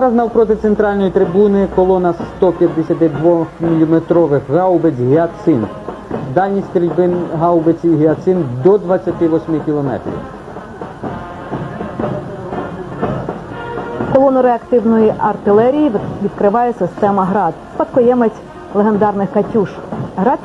Зараз навпроти центральної трибуни колона 152 мм гаубиць «Гіацинт». Дальність стрільби гаубиці «Гіацинт» до 28 км. Колону реактивної артилерії відкриває система ГРАД, спадкоємець легендарних Катюш. ГРАД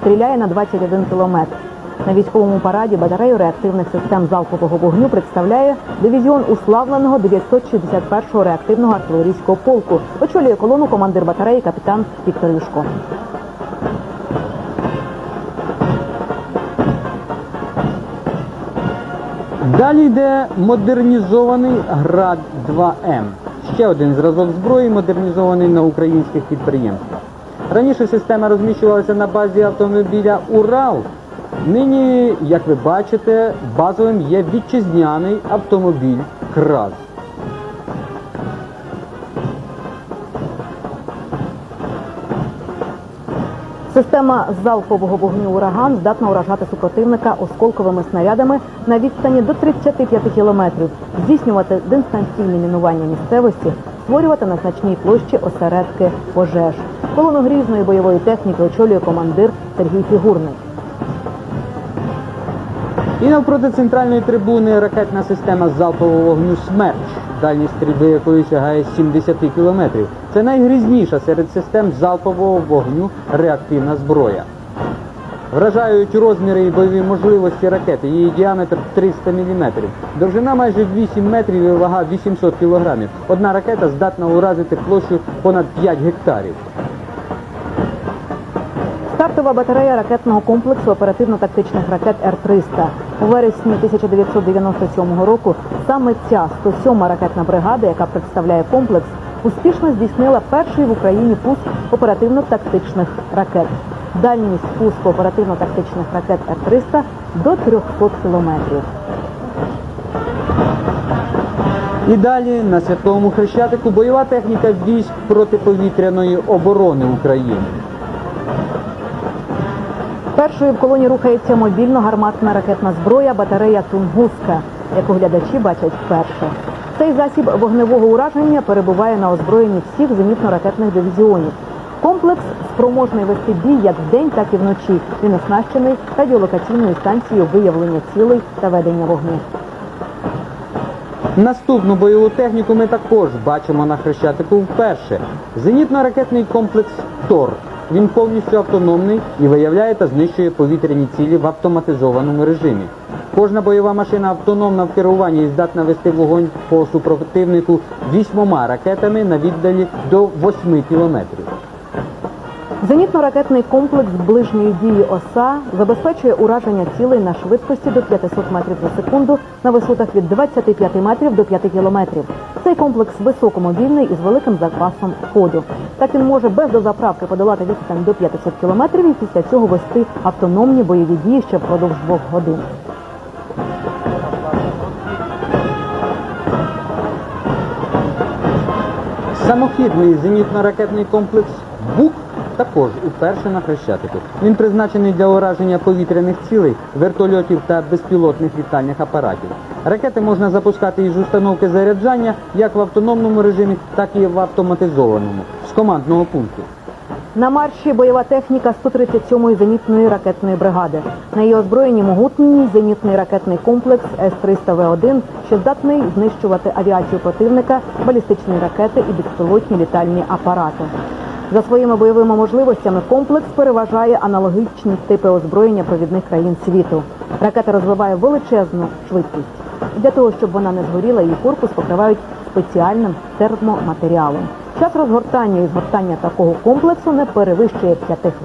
стріляє на 21 кілометр. На військовому параді батарею реактивних систем залпового вогню представляє дивізіон уславленого 961-го реактивного артилерійського полку. Очолює колону командир батареї капітан Віктор Юшко. Далі йде модернізований град 2М. Ще один зразок зброї, модернізований на українських підприємствах. Раніше система розміщувалася на базі автомобіля Урал. Нині, як ви бачите, базовим є вітчизняний автомобіль КРАЗ. Система залпового вогню ураган здатна уражати супротивника осколковими снарядами на відстані до 35 кілометрів, здійснювати дистанційне мінування місцевості, створювати на значній площі осередки пожеж. Колону грізної бойової техніки очолює командир Сергій Фігурний. І навпроти центральної трибуни ракетна система залпового вогню «Смерч», дальність стрільби якої сягає 70 кілометрів. Це найгрізніша серед систем залпового вогню реактивна зброя. Вражають розміри і бойові можливості ракети. Її діаметр 300 мм. Довжина майже 8 метрів і вага 800 кг. Одна ракета здатна уразити площу понад 5 гектарів. Стартова батарея ракетного комплексу оперативно-тактичних ракет Р-300. У вересні 1997 року саме ця 107-ма ракетна бригада, яка представляє комплекс, успішно здійснила перший в Україні пуск оперативно-тактичних ракет. Дальність пуску оперативно-тактичних ракет Р-300 до 300 кілометрів. І далі на святковому хрещатику бойова техніка військ протиповітряної оборони України. Першою в колоні рухається мобільно-гарматна ракетна зброя батарея Тунгуска, яку глядачі бачать вперше. Цей засіб вогневого ураження перебуває на озброєнні всіх зенітно-ракетних дивізіонів. Комплекс спроможний вести бій як вдень, так і вночі. Він оснащений радіолокаційною станцією виявлення цілей та ведення вогню. Наступну бойову техніку ми також бачимо на хрещатику вперше. Зенітно-ракетний комплекс ТОР. Він повністю автономний і виявляє та знищує повітряні цілі в автоматизованому режимі. Кожна бойова машина автономна в керуванні і здатна вести вогонь по супротивнику вісьмома ракетами на віддалі до 8 кілометрів. Зенітно-ракетний комплекс ближньої дії ОСА забезпечує ураження цілей на швидкості до 500 метрів за секунду на висотах від 25 метрів до 5 кілометрів. Цей комплекс високомобільний із великим запасом ходу. Так він може без дозаправки подолати відстань до 500 кілометрів і після цього вести автономні бойові дії ще впродовж двох годин. Самохідний зенітно-ракетний комплекс БУК також уперше на Хрещатику. Він призначений для ураження повітряних цілей, вертольотів та безпілотних літальних апаратів. Ракети можна запускати із установки заряджання як в автономному режимі, так і в автоматизованому з командного пункту. На марші бойова техніка 137-ї зенітної ракетної бригади. На її озброєнні могутній зенітний ракетний комплекс С-300В1, що здатний знищувати авіацію противника, балістичні ракети і безпілотні літальні апарати. За своїми бойовими можливостями комплекс переважає аналогічні типи озброєння провідних країн світу. Ракета розвиває величезну швидкість. Для того, щоб вона не згоріла, її корпус покривають спеціальним термоматеріалом. Час розгортання і згортання такого комплексу не перевищує 5 хвилин.